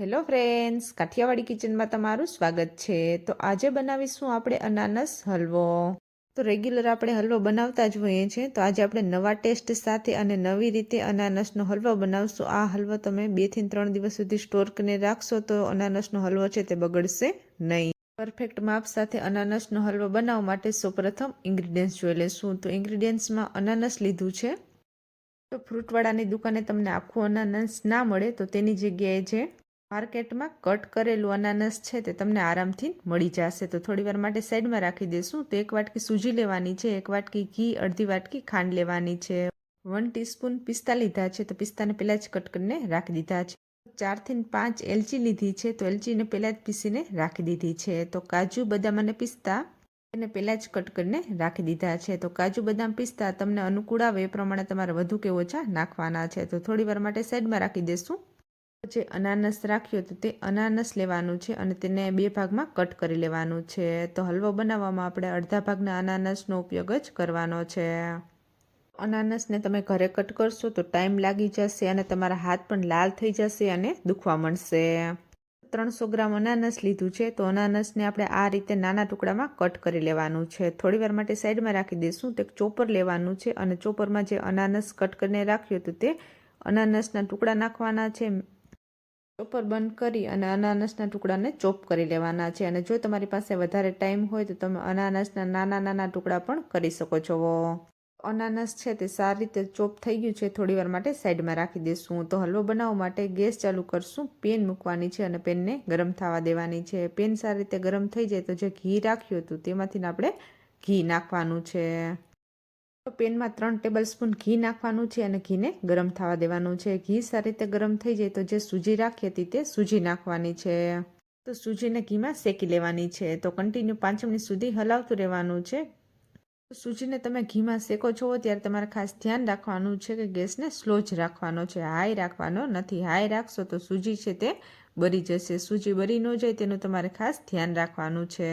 Hello friends Kathiawadi કિચનમાં તમારું સ્વાગત છે. તો આજે બનાવીશું આપણે અનાનસ હલવો. તો રેગ્યુલર આપણે હલવો બનાવતા જ હોઈએ છીએ. તો આજે આપણે નવા ટેસ્ટ સાથે અને નવી રીતે અનાનસનો હલવો બનાવશું. આ હલવો તમે બેથી ત્રણ દિવસ સુધી સ્ટોર કરીને રાખશો તો અનાનસનો હલવો છે તે બગડશે નહીં. પરફેક્ટ માપ સાથે અનાનસનો હલવો બનાવવા માટે સૌપ્રથમ ઇન્ગ્રીડિયન્ટ્સ જોઈ લેશું. તો ઇન્ગ્રીડિયન્ટ્સમાં અનાનસ લીધું છે. તો ફ્રૂટવાળાની દુકાને તમને આખું અનાનસ ના મળે તો તેની જગ્યાએ જે માર્કેટમાં કટ કરેલું અનાનસ છે તે તમને આરામથી મળી જશે. તો થોડી વાર માટે સાઈડમાં રાખી દેશું. તો એક વાટકી સૂજી લેવાની છે, એક વાટકી ઘી, અડધી વાટકી ખાંડ લેવાની છે. વન ટીસ્પૂન પિસ્તા લીધા છે. તો પિસ્તાને પહેલાં જ કટ કરીને રાખી દીધા છે. ચારથી પાંચ એલચી લીધી છે. તો એલચીને પહેલાં જ પીસીને રાખી દીધી છે. તો કાજુ, બદામ અને પિસ્તા એને પહેલાં જ કટ કરીને રાખી દીધા છે. તો કાજુ, બદામ, પિસ્તા તમને અનુકૂળ આવે એ પ્રમાણે તમારે વધુ કે ઓછા નાખવાના છે. તો થોડી વાર માટે સાઈડમાં રાખી દેશું. જે અનાનસ રાખ્યો તો તે અનાનસ લેવાનું છે અને તેને બે ભાગમાં કટ કરી લેવાનું છે. તો હલવો બનાવવામાં આપણે અડધા ભાગના અનાનસનો ઉપયોગ જ કરવાનો છે. અનાનસને તમે ઘરે કટ કરશો તો ટાઈમ લાગી જશે અને તમારા હાથ પણ લાલ થઈ જશે અને દુખવા મળશે ત્રણસો ગ્રામ અનાનસ લીધું છે તો અનાનસને આપણે આ રીતે નાના ટુકડામાં કટ કરી લેવાનું છે. થોડી વાર માટે સાઈડમાં રાખી દઈશું તો ચોપર લેવાનું છે અને ચોપરમાં જે અનાનસ કટ કરીને રાખ્યું હતું તે અનાનસના ટુકડા નાખવાના છે. ચોપર બંધ કરી અને અનાનસના ટુકડાને ચોપ કરી લેવાના છે. અને જો તમારી પાસે વધારે ટાઈમ હોય તો તમે અનાનસના નાના નાના ટુકડા પણ કરી શકો છો. અનાનસ છે તે સારી રીતે ચોપ થઈ ગયું છે. થોડી વાર માટે સાઈડમાં રાખી દઈશું તો હલવો બનાવવા માટે ગેસ ચાલુ કરશું. પેન મૂકવાની છે અને પેનને ગરમ થવા દેવાની છે. પેન સારી રીતે ગરમ થઈ જાય તો જે ઘી રાખ્યું હતું તેમાંથી આપણે ઘી નાખવાનું છે. તો પેનમાં ત્રણ ટેબલ સ્પૂન ઘી નાખવાનું છે અને ઘીને ગરમ થવા દેવાનું છે. ઘી સારી રીતે ગરમ થઈ જાય તો જે સૂજી રાખી હતી તે સૂજી નાખવાની છે. તો સૂજીને ઘીમાં શેકી લેવાની છે. તો કન્ટિન્યુ પાંચ મિનિટ સુધી હલાવતું રહેવાનું છે. સૂજીને તમે ઘીમાં શેકો છો ત્યારે તમારે ખાસ ધ્યાન રાખવાનું છે કે ગેસને સ્લો જ રાખવાનો છે. હાઈ રાખવાનો નથી. હાઈ રાખશો તો સૂજી છે તે બરી જશે. સૂજી બરી ન જાય તેનું તમારે ખાસ ધ્યાન રાખવાનું છે.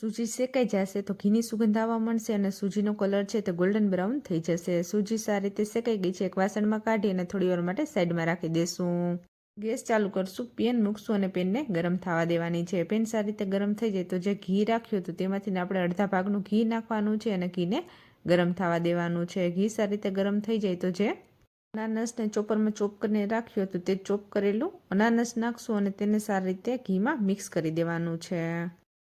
સૂજી શેકાઈ જશે તો ઘીની સુગંધ આવવા મળશે અને સૂજીનો કલર છે તે ગોલ્ડન બ્રાઉન થઈ જશે. સૂજી સારી રીતે શેકાઈ ગઈ છે. એક વાસણમાં કાઢી અને થોડી વાર માટે સાઈડમાં રાખી દેશું. ગેસ ચાલુ કરશું, પેન મૂકશું અને પેનને ગરમ થવા દેવાની છે. પેન સારી રીતે ગરમ થઈ જાય તો જે ઘી રાખ્યું હતું તેમાંથી આપણે અડધા ભાગનું ઘી નાખવાનું છે અને ઘીને ગરમ થવા દેવાનું છે. ઘી સારી રીતે ગરમ થઈ જાય તો જે અનાનસને ચોપરમાં ચોપ કરીને રાખ્યું હતું તે ચોપ કરેલું, અનાનસ નાખશું અને તેને સારી રીતે ઘીમાં મિક્સ કરી દેવાનું છે.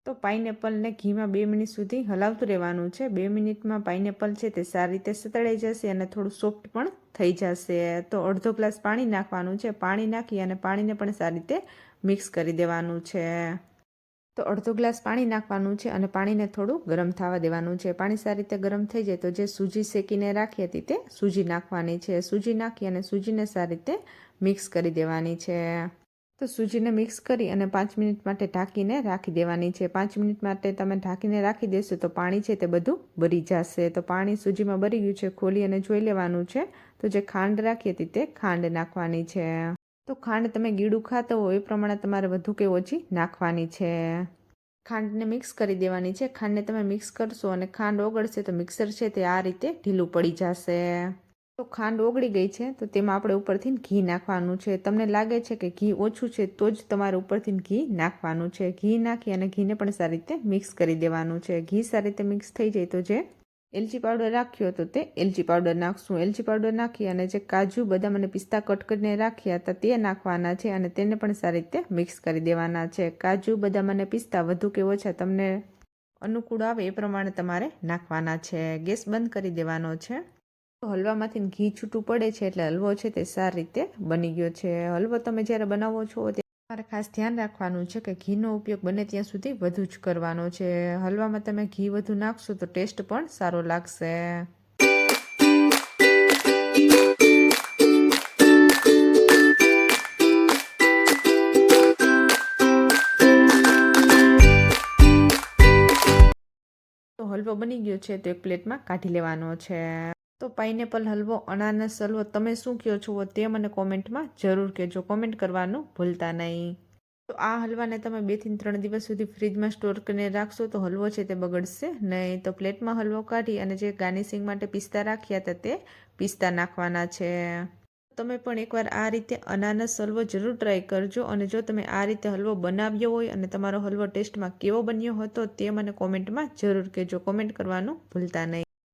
તો પાઇનેપલને ઘીમાં બે મિનિટ સુધી હલાવતું રહેવાનું છે. બે મિનિટમાં પાઇનેપલ છે તે સારી રીતે સતળાઈ જશે અને થોડું સોફ્ટ પણ થઈ જશે. તો અડધો ગ્લાસ પાણી નાખવાનું છે. પાણી નાખી અને પાણીને પણ સારી રીતે મિક્સ કરી દેવાનું છે. તો અડધો ગ્લાસ પાણી નાખવાનું છે અને પાણીને થોડું ગરમ થવા દેવાનું છે. પાણી સારી રીતે ગરમ થઈ જાય તો જે સૂજી શેકીને રાખી હતી તે સૂજી નાખવાની છે. સૂજી નાખી અને સૂજીને સારી રીતે મિક્સ કરી દેવાની છે. તો સૂજીને મિક્સ કરી અને પાંચ મિનિટ માટે ઢાંકીને રાખી દેવાની છે. પાંચ મિનિટ માટે તમે ઢાંકીને રાખી દેશો તો પાણી છે તે બધું ભરી જશે. તો પાણી સૂજીમાં ભરી ગયું છે, ખોલી અને જોઈ લેવાનું છે. તો જે ખાંડ રાખી હતી તે ખાંડ નાખવાની છે. તો ખાંડ તમે ગીડું ખાતો હોય એ પ્રમાણે તમારે વધુ કે ઓછી નાખવાની છે. ખાંડને મિક્સ કરી દેવાની છે. ખાંડને તમે મિક્સ કરશો અને ખાંડ ઓગળશે તો મિક્સર છે તે આ રીતે ઢીલું પડી જશે. તો ખાંડ ઓગળી ગઈ છે, તો તેમાં આપણે ઉપરથી ઘી નાખવાનું છે. તમને લાગે છે કે ઘી ઓછું છે, તો જ તમારે ઉપરથી ઘી નાખવાનું છે. ઘી નાખી અને ઘીને પણ સારી રીતે મિક્સ કરી દેવાનું છે. ઘી સારી રીતે મિક્સ થઈ જાય તો જે એલચી પાવડર રાખ્યો હતો તે એલચી પાવડર નાખશું. એલચી પાવડર નાખી અને જે કાજુ, બદામ અને પિસ્તા કટ કરીને રાખ્યા હતા તે નાખવાના છે અને તેને પણ સારી રીતે મિક્સ કરી દેવાના છે. કાજુ, બદામ અને પિસ્તા વધુ કે ઓછા તમને અનુકૂળ આવે એ પ્રમાણે તમારે નાખવાના છે. ગેસ બંધ કરી દેવાનો છે. હલવામાંથી ઘી છૂટું પડે છે એટલે હલવો છે તે સારી રીતે બની ગયો છે. હલવો તમે જ્યારે બનાવો છો ત્યારે તમારે ખાસ ધ્યાન રાખવાનું છે કે ઘીનો ઉપયોગ બને ત્યાં સુધી વધુ જ કરવાનો છે. હલવામાં તમે ઘી વધુ નાખશો તો ટેસ્ટ પણ સારો લાગશે. તો હલવો બની ગયો છે તો એક પ્લેટમાં કાઢી લેવાનો છે. તો પાઇનેપલ હલવો અનાનસ હલવો તમે શું કહો છો તે મને કોમેન્ટમાં જરૂર કહેજો. કોમેન્ટ કરવાનું ભૂલતા નહીં. તો આ હલવાને તમે બેથી ત્રણ દિવસ સુધી ફ્રીજમાં સ્ટોર કરીને રાખશો તો હલવો છે તે બગડશે નહીં. તો પ્લેટમાં હલવો કાઢી અને જે ગાર્નિશિંગ માટે પિસ્તા રાખ્યા હતા તે પિસ્તા નાખવાના છે. તમે પણ એકવાર આ રીતે અનાનસ હલવો જરૂર ટ્રાય કરજો અને જો તમે આ રીતે હલવો બનાવ્યો હોય અને તમારો હલવો ટેસ્ટમાં કેવો બન્યો હતો તે મને કોમેન્ટમાં જરૂર કહેજો. કોમેન્ટ કરવાનું ભૂલતા નહીં.